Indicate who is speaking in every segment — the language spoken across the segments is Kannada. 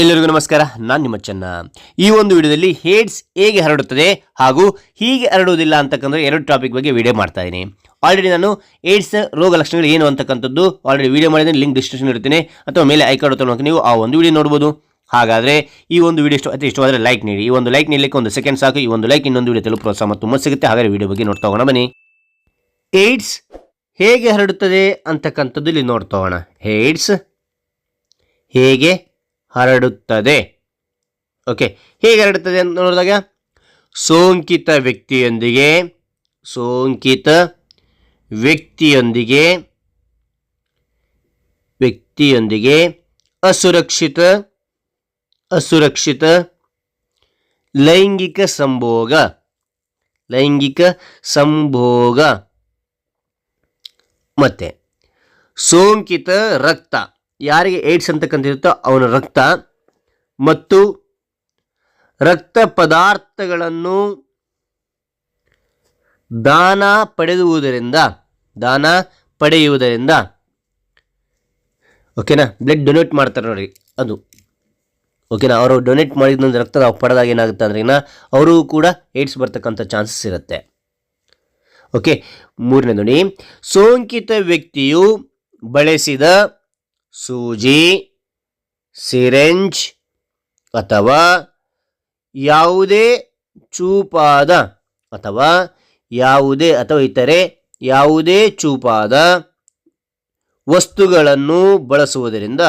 Speaker 1: ಎಲ್ಲರಿಗೂ ನಮಸ್ಕಾರ, ನಾನು ನಿಮ್ಮ ಚೆನ್ನ. ಈ ಒಂದು ವಿಡಿಯೋದಲ್ಲಿ ಹೇಡ್ಸ್ ಹೇಗೆ ಹರಡುತ್ತದೆ ಹಾಗೂ ಹೀಗೆ ಹರಡುವುದಿಲ್ಲ ಅಂತಕ್ಕಂಥ ಎರಡು ಟಾಪಿಕ್ ಬಗ್ಗೆ ವಿಡಿಯೋ ಮಾಡ್ತಾ ಇದ್ದೀನಿ ಆಲ್ರೆಡಿ ನಾನು ಏಡ್ಸ್ ರೋಗ ಲಕ್ಷಣಗಳು ಏನು ಅಂತಕ್ಕಂಥದ್ದು ಆಲ್ರೆಡಿ ವಿಡಿಯೋ ಮಾಡಿದ್ದೀನಿ ಲಿಂಕ್ ಡಿಸ್ಕ್ರಿಪ್ಷನ್ ಇರ್ತೀನಿ. ಅಥವಾ ಮೇಲೆ ಐಕಾರ್ಡ್ ತೊಗೊಂಡು ನೀವು ಆ ಒಂದು ವಿಡಿಯೋ ನೋಡ್ಬೋದು. ಹಾಗಾದರೆ ಈ ಒಂದು ವಿಡಿಯೋ ಇಷ್ಟ ಅತಿ ಇಷ್ಟವಾದರೆ ಲೈಕ್ ನೀಡಿ. ಈ ಒಂದು ಲೈಕ್ ನೀಡಲಿಕ್ಕೆ ಒಂದು ಸೆಕೆಂಡ್ ಸಾಕು. ಈ ಒಂದು ಲೈಕ್ ಇನ್ನೊಂದು ವಿಡಿಯೋ ತಲುಪ ಪ್ರೋತ್ಸಾಹ ತುಂಬ ಸಿಗುತ್ತೆ. ಹಾಗಾದರೆ ವಿಡಿಯೋ ಬಗ್ಗೆ ನೋಡ್ತಾ ಹೋಗೋಣ, ಬನ್ನಿ. ಏಡ್ಸ್ ಹೇಗೆ ಹರಡುತ್ತದೆ ಅಂತಕ್ಕಂಥದ್ದು ಇಲ್ಲಿ ನೋಡ್ತಾ ಹೋಗೋಣ. ಏಡ್ಸ್ ಹೇಗೆ ಹರಡುತ್ತದೆ. ಓಕೆ ಹೇಗೆ ಹರಡುತ್ತದೆ ಅಂತ ನೋಡಿದಾಗ, ಸೋಂಕಿತ ವ್ಯಕ್ತಿಯೊಂದಿಗೆ ಸೋಂಕಿತ ವ್ಯಕ್ತಿಯೊಂದಿಗೆ ವ್ಯಕ್ತಿಯೊಂದಿಗೆ ಅಸುರಕ್ಷಿತ ಅಸುರಕ್ಷಿತ ಲೈಂಗಿಕ ಸಂಭೋಗ ಲೈಂಗಿಕ ಸಂಭೋಗ. ಮತ್ತೆ ಸೋಂಕಿತ ರಕ್ತ. ಯಾರಿಗೆ ಏಡ್ಸ್ ಅಂತಕ್ಕಂತಿರುತ್ತೋ ಅವನ ರಕ್ತ ಮತ್ತು ರಕ್ತ ಪದಾರ್ಥಗಳನ್ನು ದಾನ ಪಡೆಯುವುದರಿಂದ ದಾನ ಪಡೆಯುವುದರಿಂದ, ಓಕೆನಾ? ಬ್ಲಡ್ ಡೊನೇಟ್ ಮಾಡ್ತಾರೆ ನೋಡಿ, ಅದು. ಓಕೆನಾ? ಅವರು ಡೊನೇಟ್ ಮಾಡಿದ ರಕ್ತ ನಾವು ಪಡೆದಾಗ ಏನಾಗುತ್ತೆ ಅಂದ್ರೆ ಅವರು ಕೂಡ ಏಡ್ಸ್ ಬರ್ತಕ್ಕಂಥ ಚಾನ್ಸಸ್ ಇರುತ್ತೆ. ಓಕೆ ಮೂರನೇ ನೋಡಿ. ಸೋಂಕಿತ ವ್ಯಕ್ತಿಯು ಬಳಸಿದ ಸೂಜಿ, ಸಿರೆಂಜ್ ಅಥವಾ ಯಾವುದೇ ಚೂಪಾದ ಅಥವಾ ಯಾವುದೇ ಅಥವಾ ಇತರೆ ಯಾವುದೇ ಚೂಪಾದ ವಸ್ತುಗಳನ್ನು ಬಳಸುವುದರಿಂದ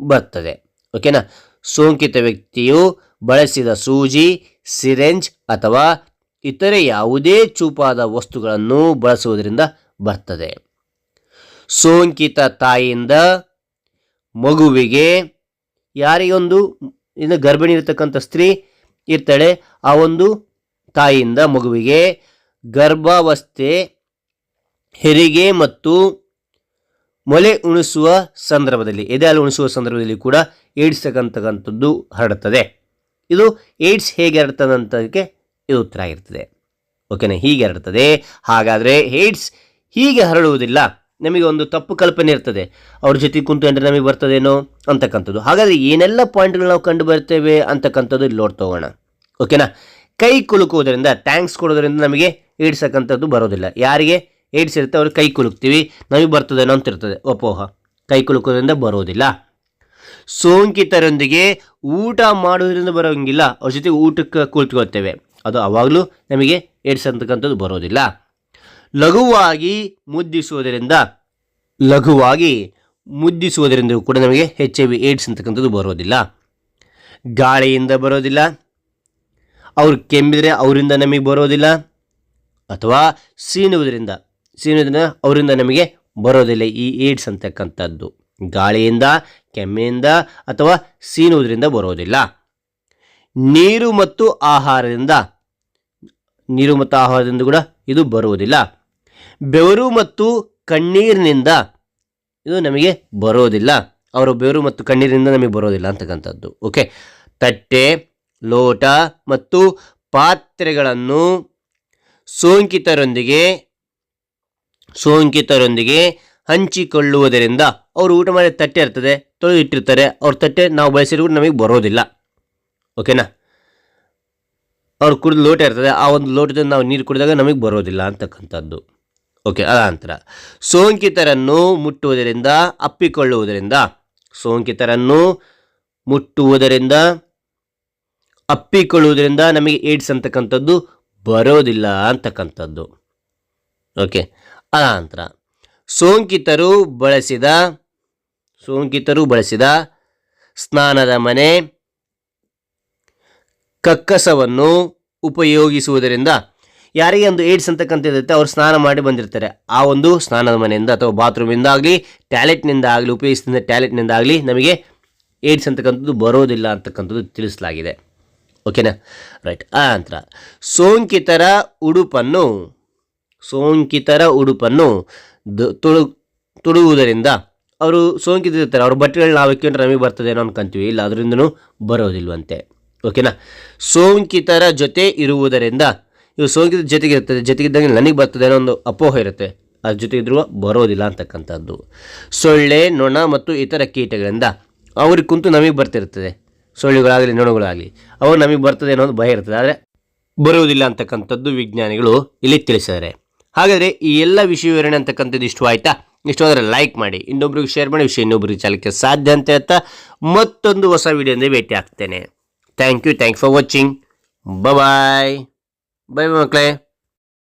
Speaker 1: ಬರ್ತದೆ. ಓಕೆನಾ ಸೋಂಕಿತ ವ್ಯಕ್ತಿಯು ಬಳಸಿದ ಸೂಜಿ, ಸಿರೆಂಜ್ ಅಥವಾ ಇತರೆ ಯಾವುದೇ ಚೂಪಾದ ವಸ್ತುಗಳನ್ನು ಬಳಸುವುದರಿಂದ ಬರ್ತದೆ. ಸೋಂಕಿತ ತಾಯಿಯಿಂದ ಮಗುವಿಗೆ ಯಾರಿಗೊಂದು, ಇನ್ನು ಗರ್ಭಿಣಿ ಇರತಕ್ಕಂಥ ಸ್ತ್ರೀ ಇರ್ತಾಳೆ, ಆ ಒಂದು ತಾಯಿಯಿಂದ ಮಗುವಿಗೆ ಗರ್ಭಾವಸ್ಥೆ ಹೆರಿಗೆ ಮತ್ತು ಮೊಲೆ ಉಣಿಸುವ ಸಂದರ್ಭದಲ್ಲಿ ಎದೆ ಹಾಲು ಉಣಿಸುವ ಸಂದರ್ಭದಲ್ಲಿ ಕೂಡ ಏಡ್ಸ್ ತಕ್ಕಂತಕ್ಕಂಥದ್ದು ಹರಡುತ್ತದೆ ಇದು ಏಡ್ಸ್ ಹೇಗೆ ಹರಡ್ತದೆ ಅಂತದಕ್ಕೆ ಇದು ಉತ್ತರ ಆಗಿರ್ತದೆ. ಓಕೆನಾ? ಹೀಗೆ ಹರಡ್ತದೆ. ಹಾಗಾದರೆ ಏಡ್ಸ್ ಹೀಗೆ ಹರಡುವುದಿಲ್ಲ. ನಮಗೆ ಒಂದು ತಪ್ಪು ಕಲ್ಪನೆ ಇರ್ತದೆ. ಅವ್ರ ಜೊತೆ ಕುಂತ್ಕೊಂಡ್ರೆ ನಮಗೆ ಬರ್ತದೇನೋ ಅಂತಕ್ಕಂಥದ್ದು. ಹಾಗಾದರೆ ಏನೆಲ್ಲ ಪಾಯಿಂಟ್ಗಳು ನಾವು ಕಂಡು ಬರ್ತೇವೆ ಅಂತಕ್ಕಂಥದ್ದು ಇಲ್ಲಿ ನೋಡ್ತಾ ಹೋಗೋಣ ಓಕೆನಾ? ಕೈ ಕುಲುಕುವುದರಿಂದ, ಥ್ಯಾಂಕ್ಸ್ ಕೊಡೋದರಿಂದ ನಮಗೆ ಏಡ್ಸಕ್ಕಂಥದ್ದು ಬರೋದಿಲ್ಲ. ಯಾರಿಗೆ ಏಡ್ಸ್ ಇರುತ್ತೆ ಅವ್ರಿಗೆ ಕೈ ಕುಲುಕ್ತೀವಿ. ನಮಗೆ ಬರ್ತದೇನೋ ಅಂತ ಇರ್ತದೆ. ಅಪೋಹ ಕೈ ಕುಲುಕೋದ್ರಿಂದ ಬರೋದಿಲ್ಲ. ಸೋಂಕಿತರೊಂದಿಗೆ ಊಟ ಮಾಡೋದ್ರಿಂದ ಬರೋಂಗಿಲ್ಲ. ಅವ್ರ ಜೊತೆ ಊಟಕ್ಕೆ ಕುಳಿತುಕೊಳ್ತೇವೆ. ಅದು ಅವಾಗಲೂ ನಮಗೆ ಏಡ್ಸ್ ಅಂತಕ್ಕಂಥದ್ದು ಬರೋದಿಲ್ಲ. ಲಘುವಾಗಿ ಮುದ್ದಿಸುವುದರಿಂದ ಲಘುವಾಗಿ ಮುದ್ದಿಸುವುದರಿಂದ ಕೂಡ ನಮಗೆ ಎಚ್ ಐ ವಿ ಏಡ್ಸ್ ಅಂತಕ್ಕಂಥದ್ದು ಬರೋದಿಲ್ಲ. ಗಾಳಿಯಿಂದ ಬರೋದಿಲ್ಲ. ಅವ್ರು ಕೆಮ್ಮಿದರೆ ಅವರಿಂದ ನಮಗೆ ಬರೋದಿಲ್ಲ. ಅಥವಾ ಸೀನುವುದರಿಂದ ಸೀನುವುದರಿಂದ ಅವರಿಂದ ನಮಗೆ ಬರೋದಿಲ್ಲ ಈ ಏಡ್ಸ್ ಅಂತಕ್ಕಂಥದ್ದು. ಗಾಳಿಯಿಂದ ಕೆಮ್ಮಿನಿಂದ ಅಥವಾ ಸೀನುವುದರಿಂದ ಬರೋದಿಲ್ಲ. ನೀರು ಮತ್ತು ಆಹಾರದಿಂದ, ನೀರು ಮತ್ತು ಆಹಾರದಿಂದ ಕೂಡ ಇದು ಬರುವುದಿಲ್ಲ. ಬೆವರು ಮತ್ತು ಕಣ್ಣೀರಿನಿಂದ ಇದು ನಮಗೆ ಬರೋದಿಲ್ಲ. ಅವರು ಬೆವರು ಮತ್ತು ಕಣ್ಣೀರಿನಿಂದ ನಮಗೆ ಬರೋದಿಲ್ಲ ಅಂತಕ್ಕಂಥದ್ದು. ಓಕೆ ತಟ್ಟೆ, ಲೋಟ ಮತ್ತು ಪಾತ್ರೆಗಳನ್ನು ಸೋಂಕಿತರೊಂದಿಗೆ ಸೋಂಕಿತರೊಂದಿಗೆ ಹಂಚಿಕೊಳ್ಳುವುದರಿಂದ ಅವರು ಊಟ ಮಾಡಿದ ತಟ್ಟೆ ಇರ್ತದೆ ತೊಳೆದು ಇಟ್ಟಿರ್ತಾರೆ ಅವ್ರ ತಟ್ಟೆ ನಾವು ಬಳಸಿದ್ರು ನಮಗೆ ಬರೋದಿಲ್ಲ. ಓಕೆನಾ ಅವ್ರು ಕುಡಿದು ಲೋಟ ಇರ್ತದೆ, ಆ ಒಂದು ಲೋಟದಿಂದ ನಾವು ನೀರು ಕುಡಿದಾಗ ನಮಗೆ ಬರೋದಿಲ್ಲ ಅಂತಕ್ಕಂಥದ್ದು. ಓಕೆ ಅದಾಂತರ ಸೋಂಕಿತರನ್ನು ಮುಟ್ಟುವುದರಿಂದ, ಅಪ್ಪಿಕೊಳ್ಳುವುದರಿಂದ, ಸೋಂಕಿತರನ್ನು ಮುಟ್ಟುವುದರಿಂದ, ಅಪ್ಪಿಕೊಳ್ಳುವುದರಿಂದ ನಮಗೆ ಏಡ್ಸ್ ಅಂತಕ್ಕಂಥದ್ದು ಬರೋದಿಲ್ಲ ಅಂತಕ್ಕಂಥದ್ದು. ಓಕೆ ಅದಾಂತರ ಸೋಂಕಿತರು ಬಳಸಿದ ಸೋಂಕಿತರು ಬಳಸಿದ ಸ್ನಾನದ ಮನೆ, ಕಕ್ಕಸವನ್ನು ಉಪಯೋಗಿಸುವುದರಿಂದ ಯಾರಿಗೆ ಒಂದು ಏಡ್ಸ್ ಅಂತಕ್ಕಂಥ ಇರುತ್ತೆ, ಅವ್ರು ಸ್ನಾನ ಮಾಡಿ ಬಂದಿರ್ತಾರೆ. ಆ ಒಂದು ಸ್ನಾನದ ಮನೆಯಿಂದ ಅಥವಾ ಬಾತ್ರೂಮಿಂದ ಆಗಲಿ ಟ್ಯಾಲೆಟ್ನಿಂದ ಆಗಲಿ ಉಪಯೋಗಿಸಿದ ಟ್ಯಾಲೆಟ್ನಿಂದ ಆಗಲಿ ನಮಗೆ ಏಡ್ಸ್ ಅಂತಕ್ಕಂಥದ್ದು ಬರೋದಿಲ್ಲ ಅಂತಕ್ಕಂಥದ್ದು ತಿಳಿಸಲಾಗಿದೆ. ಓಕೆನಾ ರೈಟ್ ಆ ನಂತರ, ಸೋಂಕಿತರ ಉಡುಪನ್ನು ಸೋಂಕಿತರ ಉಡುಪನ್ನು ತುಳು ತುಳುವುದರಿಂದ ಅವರು ಸೋಂಕಿತಿರ್ತಾರೆ ಅವ್ರ ಬಟ್ಟೆಗಳನ್ನ ನಾವು ಹಾಕೊಂಡ್ರೆ ನಮಗೆ ಬರ್ತದೇನೋ ಅನ್ಕೊಂತೀವಿ ಇಲ್ಲ, ಅದರಿಂದನೂ ಬರೋದಿಲ್ವಂತೆ. ಓಕೆನಾ ಸೋಂಕಿತರ ಜೊತೆ ಇರುವುದರಿಂದ ಇವು ಸೋಂಕಿದ ಜೊತೆಗೆ ಇರ್ತದೆ ಜೊತೆಗಿದ್ದಂಗೆ ನನಗೆ ಬರ್ತದೆ ಅನ್ನೋ ಒಂದು ಅಪೋಹ ಇರುತ್ತೆ. ಅದ್ರ ಜೊತೆ ಇದ್ರೂ ಬರೋದಿಲ್ಲ ಅಂತಕ್ಕಂಥದ್ದು. ಸೊಳ್ಳೆ, ನೊಣ ಮತ್ತು ಇತರ ಕೀಟಗಳಿಂದ ಅವ್ರಿಗೆ ಕುಂತು ನಮಗೆ ಬರ್ತಿರ್ತದೆ. ಸೊಳ್ಳೆಗಳಾಗಲಿ, ನೊಣಗಳಾಗಲಿ ಅವು ನಮಗೆ ಬರ್ತದೆ ಅನ್ನೋದು ಭಯ ಇರ್ತದೆ. ಆದರೆ ಬರುವುದಿಲ್ಲ ಅಂತಕ್ಕಂಥದ್ದು ವಿಜ್ಞಾನಿಗಳು ಇಲ್ಲಿ ತಿಳಿಸಿದ್ದಾರೆ. ಹಾಗಾದರೆ ಈ ಎಲ್ಲ ವಿಷಯ ವಿವರಣೆ ಅಂತಕ್ಕಂಥದ್ದು ಇಷ್ಟು ಆಯ್ತಾ? ಆದರೆ ಲೈಕ್ ಮಾಡಿ, ಇನ್ನೊಬ್ರಿಗೆ ಶೇರ್ ಮಾಡಿ, ವಿಷಯ ಇನ್ನೊಬ್ರಿಗೆ ಚಾಲಕ್ಕೆ ಸಾಧ್ಯ ಅಂತ ಹೇಳ್ತಾ ಮತ್ತೊಂದು ಹೊಸ ವಿಡಿಯೋದಿಂದ ಭೇಟಿ ಆಗ್ತೇನೆ. Thank you thank for watching bye bye ಮಕ್ಕಳೇ